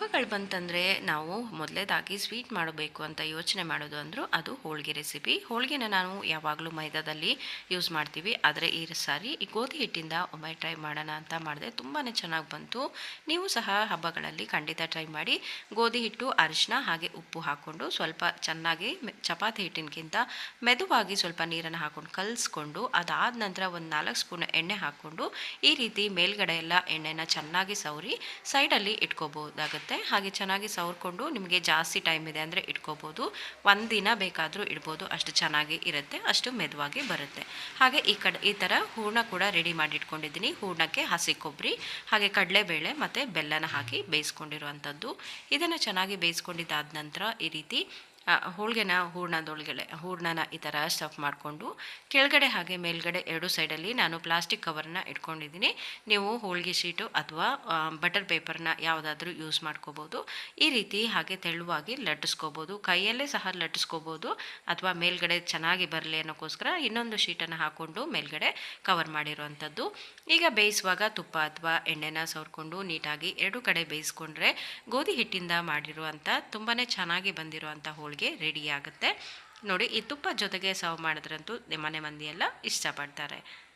ಹಬ್ಬಗಳು ಬಂತಂದರೆ ನಾವು ಮೊದಲೇದಾಗಿ ಸ್ವೀಟ್ ಮಾಡಬೇಕು ಅಂತ ಯೋಚನೆ ಮಾಡೋದು ಅಂದರೂ ಅದು ಹೋಳಿಗೆ ರೆಸಿಪಿ. ಹೋಳಿಗೆನ ನಾವು ಯಾವಾಗಲೂ ಮೈದಾದಲ್ಲಿ ಯೂಸ್ ಮಾಡ್ತೀವಿ. ಆದರೆ ಈ ಸಾರಿ ಈ ಗೋಧಿ ಹಿಟ್ಟಿಂದ ಒಮ್ಮೆ ಟ್ರೈ ಮಾಡೋಣ ಅಂತ ಮಾಡಿದೆ ತುಂಬಾ ಚೆನ್ನಾಗಿ ಬಂತು. ನೀವು ಸಹ ಹಬ್ಬಗಳಲ್ಲಿ ಖಂಡಿತ ಟ್ರೈ ಮಾಡಿ. ಗೋಧಿ ಹಿಟ್ಟು ಅರಿಶಿನ ಹಾಗೆ ಉಪ್ಪು ಹಾಕ್ಕೊಂಡು ಸ್ವಲ್ಪ ಚೆನ್ನಾಗಿ ಚಪಾತಿ ಹಿಟ್ಟಿನಕ್ಕಿಂತ ಮೆದುವಾಗಿ ಸ್ವಲ್ಪ ನೀರನ್ನು ಹಾಕ್ಕೊಂಡು ಕಲಿಸ್ಕೊಂಡು ಅದಾದ ನಂತರ ಒಂದು ನಾಲ್ಕು ಸ್ಪೂನ್ ಎಣ್ಣೆ ಹಾಕ್ಕೊಂಡು ಈ ರೀತಿ ಮೇಲ್ಗಡೆ ಎಲ್ಲ ಎಣ್ಣೆನ ಚೆನ್ನಾಗಿ ಸವರಿ ಸೈಡಲ್ಲಿ ಇಟ್ಕೋಬೋದಾಗುತ್ತೆ. ಹಾಗೆ ಚೆನ್ನಾಗಿ ಸವರ್ಕೊಂಡು ನಿಮಗೆ ಜಾಸ್ತಿ ಟೈಮ್ ಇದೆ ಅಂದರೆ ಇಟ್ಕೋಬೋದು. ಒಂದು ದಿನ ಬೇಕಾದರೂ ಇಡ್ಬೋದು. ಅಷ್ಟು ಚೆನ್ನಾಗಿ ಇರುತ್ತೆ. ಅಷ್ಟು ಮೆದುವಾಗಿ ಬರುತ್ತೆ. ಹಾಗೆ ಈ ಕಡೆ, ಈ ಥರ ಹೂರ್ಣ ಕೂಡ ರೆಡಿ ಮಾಡಿ ಇಟ್ಕೊಂಡಿದ್ದೀನಿ. ಹೂರ್ಣಕ್ಕೆ ಹಸಿ ಕೊಬ್ಬರಿ, ಹಾಗೆ ಕಡಲೆಬೇಳೆ ಮತ್ತು ಬೆಲ್ಲನ ಹಾಕಿ ಬೇಯಿಸ್ಕೊಂಡಿರುವಂಥದ್ದು. ಇದನ್ನು ಚೆನ್ನಾಗಿ ಬೇಯಿಸ್ಕೊಂಡಿದ್ದಾದ ನಂತರ ಈ ರೀತಿ ಹೋಳಿಗೆನ ಹೂರ್ಣದೊಳಗಡೆ ಹೂರ್ಣನ ಈ ಥರ ಸ್ಟಫ್ ಮಾಡಿಕೊಂಡು, ಕೆಳಗಡೆ ಹಾಗೆ ಮೇಲ್ಗಡೆ ಎರಡು ಸೈಡಲ್ಲಿ ನಾನು ಪ್ಲಾಸ್ಟಿಕ್ ಕವರನ್ನ ಇಟ್ಕೊಂಡಿದ್ದೀನಿ. ನೀವು ಹೋಳಿಗೆ ಶೀಟು ಅಥವಾ ಬಟರ್ ಪೇಪರ್ನ ಯಾವುದಾದ್ರೂ ಯೂಸ್ ಮಾಡ್ಕೋಬೋದು. ಈ ರೀತಿ ಹಾಗೆ ತೆಳುವಾಗಿ ಲಟ್ಟಿಸ್ಕೋಬೋದು. ಕೈಯಲ್ಲೇ ಸಹ ಲಟ್ಟಿಸ್ಕೋಬೋದು. ಅಥವಾ ಮೇಲ್ಗಡೆ ಚೆನ್ನಾಗಿ ಬರಲಿ ಅನ್ನೋಕ್ಕೋಸ್ಕರ ಇನ್ನೊಂದು ಶೀಟನ್ನು ಹಾಕ್ಕೊಂಡು ಮೇಲ್ಗಡೆ ಕವರ್ ಮಾಡಿರುವಂಥದ್ದು. ಈಗ ಬೇಯಿಸುವಾಗ ತುಪ್ಪ ಅಥವಾ ಎಣ್ಣೆನ ಸವರ್ಕೊಂಡು ನೀಟಾಗಿ ಎರಡು ಕಡೆ ಬೇಯಿಸ್ಕೊಂಡ್ರೆ ಗೋಧಿ ಹಿಟ್ಟಿಂದ ಮಾಡಿರುವಂಥ ತುಂಬಾ ಚೆನ್ನಾಗಿ ಬಂದಿರುವಂಥ ಹೋಳಿಗೆ ರೆಡಿ ಆಗುತ್ತೆ. ನೋಡಿ ಈ ತುಪ್ಪ ಜೊತೆಗೆ ಸರ್ವ್ ಮಾಡಿದ್ರಂತೂ ಮನೆ ಮಂದಿ ಎಲ್ಲ ಇಷ್ಟಪಡ್ತಾರೆ.